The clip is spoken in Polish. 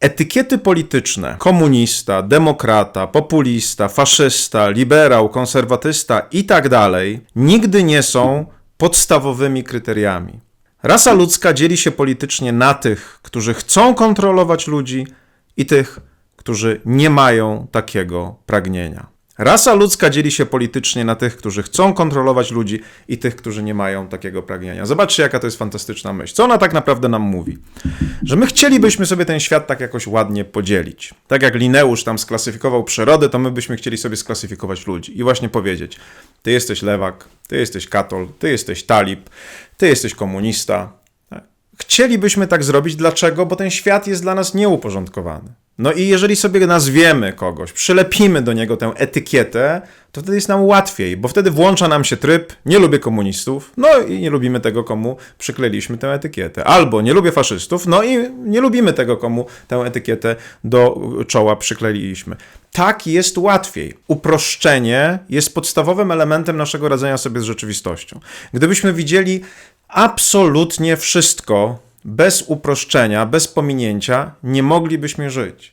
Etykiety polityczne komunista, demokrata, populista, faszysta, liberał, konserwatysta i tak nigdy nie są podstawowymi kryteriami. Rasa ludzka dzieli się politycznie na tych, którzy chcą kontrolować ludzi i tych, którzy nie mają takiego pragnienia. Rasa ludzka dzieli się politycznie na tych, którzy chcą kontrolować ludzi i tych, którzy nie mają takiego pragnienia. Zobaczcie, jaka to jest fantastyczna myśl. Co ona tak naprawdę nam mówi? Że my chcielibyśmy sobie ten świat tak jakoś ładnie podzielić. Tak jak Lineusz tam sklasyfikował przyrodę, to my byśmy chcieli sobie sklasyfikować ludzi i właśnie powiedzieć: Ty jesteś lewak, ty jesteś katol, ty jesteś talib, ty jesteś komunista. Chcielibyśmy tak zrobić. Dlaczego? Bo ten świat jest dla nas nieuporządkowany. No i jeżeli sobie nazwiemy kogoś, przylepimy do niego tę etykietę, to wtedy jest nam łatwiej, bo wtedy włącza nam się tryb nie lubię komunistów, no i nie lubimy tego, komu przykleiliśmy tę etykietę. Albo nie lubię faszystów, no i nie lubimy tego, komu tę etykietę do czoła przykleiliśmy. Tak jest łatwiej. Uproszczenie jest podstawowym elementem naszego radzenia sobie z rzeczywistością. Gdybyśmy widzieli absolutnie wszystko bez uproszczenia, bez pominięcia, nie moglibyśmy żyć.